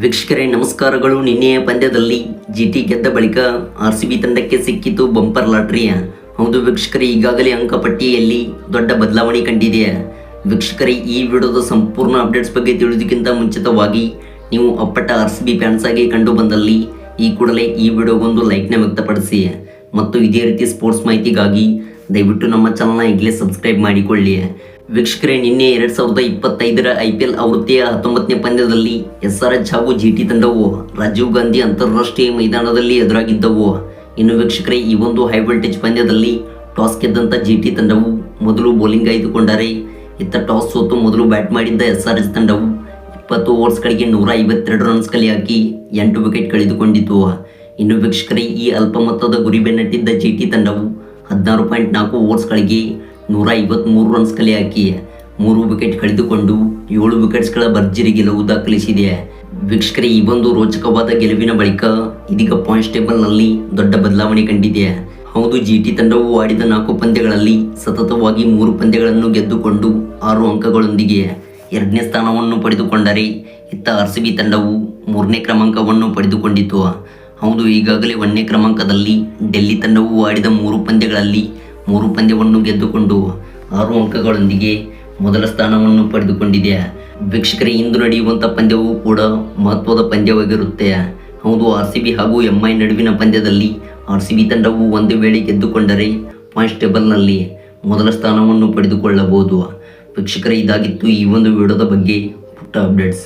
ವೀಕ್ಷಕರೇ, ನಮಸ್ಕಾರಗಳು. ನಿನ್ನೆಯ ಪಂದ್ಯದಲ್ಲಿ ಜಿಟಿ ಗೆದ್ದ ಬಳಿಕ ಆರ್ ಸಿ ಬಿ ತಂಡಕ್ಕೆ ಸಿಕ್ಕಿತು ಬಂಪರ್ ಲಾಟ್ರಿಯ ಹೌದು ವೀಕ್ಷಕರೇ, ಈಗಾಗಲೇ ಅಂಕಪಟ್ಟಿಯಲ್ಲಿ ದೊಡ್ಡ ಬದಲಾವಣೆ ಕಂಡಿದೆ. ವೀಕ್ಷಕರೇ, ಈ ವಿಡಿಯೋದ ಸಂಪೂರ್ಣ ಅಪ್ಡೇಟ್ಸ್ ಬಗ್ಗೆ ತಿಳಿಯೋದಕ್ಕಿಂತ ಮುಂಚಿತವಾಗಿ ನೀವು ಅಪ್ಪಟ ಆರ್ ಸಿ ಬಿ ಫ್ಯಾನ್ಸ್ ಆಗಿ ಕಂಡು ಬಂದಲ್ಲಿ ಈ ಕೂಡಲೇ ಈ ವಿಡಿಯೋಗೊಂದು ಲೈಕ್ನ ವ್ಯಕ್ತಪಡಿಸಿ. ಮತ್ತು ಇದೇ ರೀತಿ ಸ್ಪೋರ್ಟ್ಸ್ ಮಾಹಿತಿಗಾಗಿ ದಯವಿಟ್ಟು ನಮ್ಮ ಚಾನಲ್ನ ಈಗಲೇ ಸಬ್ಸ್ಕ್ರೈಬ್ ಮಾಡಿಕೊಳ್ಳಿ. ವೀಕ್ಷಕರೇ ನಿನ್ನೆ ಎರಡ್ ಸಾವಿರದ ಇಪ್ಪತ್ತೈದರ ಐ ಪಿ ಎಲ್ ಆವೃತ್ತಿಯ ಹತ್ತೊಂಬತ್ತನೇ ಪಂದ್ಯದಲ್ಲಿ ಎಸ್ ಆರ್ ಎಚ್ ಹಾಗೂ ಜಿ ಟಿ ತಂಡವು ರಾಜೀವ್ ಗಾಂಧಿ ಅಂತಾರಾಷ್ಟ್ರೀಯ ಮೈದಾನದಲ್ಲಿ ಎದುರಾಗಿದ್ದವು. ಇನ್ನು ವೀಕ್ಷಕರೇ, ಈ ಒಂದು ಹೈ ವೋಲ್ಟೇಜ್ ಪಂದ್ಯದಲ್ಲಿ ಟಾಸ್ ಗೆದ್ದಂತ ಜಿ ಟಿ ತಂಡವು ಮೊದಲು ಬೌಲಿಂಗ್ ಆಯ್ದುಕೊಂಡರೆ, ಇತ್ತ ಟಾಸ್ ಸೋತು ಮೊದಲು ಬ್ಯಾಟ್ ಮಾಡಿದ್ದ ಎಸ್ ಆರ್ ಎಚ್ ತಂಡವು ಇಪ್ಪತ್ತು ಓವರ್ಸ್ಗಳಿಗೆ ನೂರ ಐವತ್ತೆರಡು ರನ್ಸ್ ಕಲಿ ಹಾಕಿ ಎಂಟು ವಿಕೆಟ್ ಕಳೆದುಕೊಂಡಿತು. ಇನ್ನು ವೀಕ್ಷಕರೇ, ಈ ಅಲ್ಪ ಮೊತ್ತದ ಗುರಿ ಬೆನ್ನಟ್ಟಿದ್ದ ಜಿ ಟಿ ತಂಡವು ಹದಿನಾರು ಪಾಯಿಂಟ್ ನಾಲ್ಕು ಓವರ್ಸ್ಗಳಿಗೆ ನೂರ ಐವತ್ಮೂರು ರನ್ಸ್ ಕಲೆ ಹಾಕಿ, ಮೂರು ವಿಕೆಟ್ ಕಳೆದುಕೊಂಡು ಏಳು ವಿಕೆಟ್ಸ್ಗಳ ಭರ್ಜರಿ ಗೆಲುವು ದಾಖಲಿಸಿದೆ. ವೀಕ್ಷಕರೇ, ಈ ಒಂದು ರೋಚಕವಾದ ಗೆಲುವಿನ ಬಳಿಕ ಇದೀಗ ಪಾಯಿಂಟ್ಸ್ ಟೇಬಲ್ನಲ್ಲಿ ದೊಡ್ಡ ಬದಲಾವಣೆ ಕಂಡಿದೆ. ಹೌದು, ಜಿ ಟಿ ತಂಡವು ಆಡಿದ ನಾಲ್ಕು ಪಂದ್ಯಗಳಲ್ಲಿ ಸತತವಾಗಿ ಮೂರು ಪಂದ್ಯಗಳನ್ನು ಗೆದ್ದುಕೊಂಡು ಆರು ಅಂಕಗಳೊಂದಿಗೆ ಎರಡನೇ ಸ್ಥಾನವನ್ನು ಪಡೆದುಕೊಂಡರೆ, ಇತ್ತ ಆರ್ ಸಿ ಬಿ ತಂಡವು ಮೂರನೇ ಕ್ರಮಾಂಕವನ್ನು ಪಡೆದುಕೊಂಡಿತು. ಹೌದು, ಈಗಾಗಲೇ ಒಂದನೇ ಕ್ರಮಾಂಕದಲ್ಲಿ ಡೆಲ್ಲಿ ತಂಡವು ಆಡಿದ ಮೂರು ಪಂದ್ಯಗಳಲ್ಲಿ ಮೂರು ಪಂದ್ಯವನ್ನು ಗೆದ್ದುಕೊಂಡು ಆರು ಅಂಕಗಳೊಂದಿಗೆ ಮೊದಲ ಸ್ಥಾನವನ್ನು ಪಡೆದುಕೊಂಡಿದೆ. ವೀಕ್ಷಕರೇ, ಇಂದು ನಡೆಯುವಂಥ ಪಂದ್ಯವು ಕೂಡ ಮಹತ್ವದ ಪಂದ್ಯವಾಗಿರುತ್ತೆ. ಹೌದು, ಆರ್ ಸಿ ಬಿ ಹಾಗೂ ಎಂ ಐ ನಡುವಿನ ಪಂದ್ಯದಲ್ಲಿ ಆರ್ ಸಿ ಬಿ ತಂಡವು ಒಂದು ವೇಳೆ ಗೆದ್ದುಕೊಂಡರೆ ಪಾಯಿಂಟ್ಸ್ ಟೇಬಲ್ನಲ್ಲಿ ಮೊದಲ ಸ್ಥಾನವನ್ನು ಪಡೆದುಕೊಳ್ಳಬಹುದು. ವೀಕ್ಷಕರೇ, ಇದಾಗಿತ್ತು ಈ ಒಂದು ವಿಡಿಯೋದ ಬಗ್ಗೆ ಪುಟ್ಟ ಅಪ್ಡೇಟ್ಸ್.